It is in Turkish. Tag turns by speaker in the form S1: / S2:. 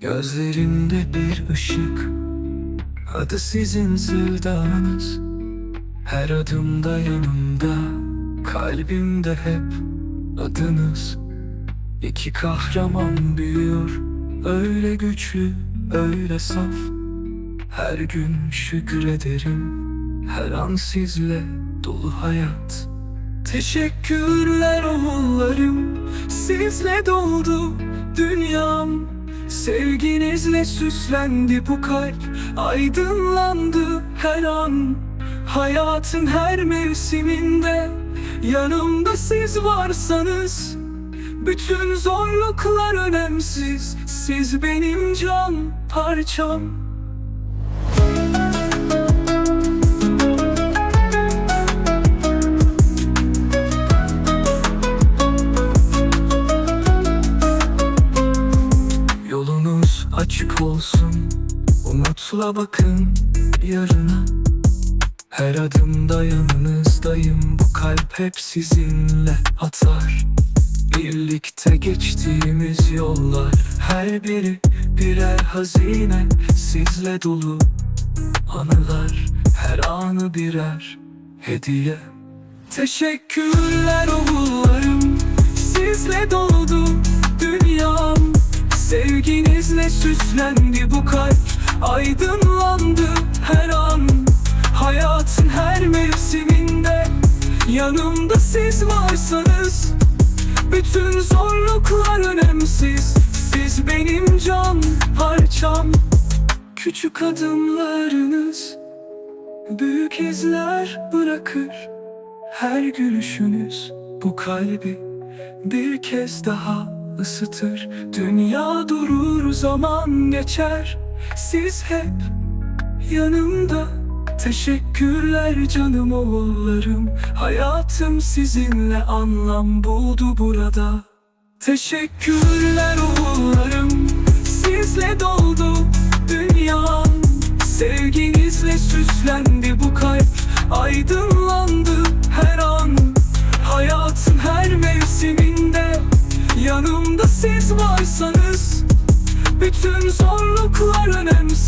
S1: Gözlerinde bir ışık. Adı sizin sevdanız Her adımda yanımda Kalbimde hep adınız. İki kahraman büyüyor. Öyle güçlü, öyle saf. Her gün şükrederim. Her an sizle dolu hayat. Teşekkürler oğullarım. Sizle doldu dünyam Sevginizle süslendi bu kalp Aydınlandı her an. Hayatın her mevsiminde Yanımda siz varsanız Bütün zorluklar önemsiz. Siz benim can parçam açık olsun Umutla bakın yarına. Her adımda yanınızdayım Bu kalp hep sizinle atar. Birlikte geçtiğimiz yollar Her biri birer hazine. Sizle dolu anılar Her anı birer hediye. Teşekkürler oğullarım Sizle doldu süslendi bu kalp. Aydınlandı her an. Hayatın her mevsiminde Yanımda siz varsanız Bütün zorluklar önemsiz. Siz benim can parçam. Küçük adımlarınız Büyük izler bırakır. Her gülüşünüz bu kalbi bir kez daha ısıtır. Dünya durur zaman geçer. Siz hep yanımda. Teşekkürler canım oğullarım. Hayatım sizinle anlam buldu burada. Teşekkürler oğullarım siz varsanız Bütün zorluklar önemsiz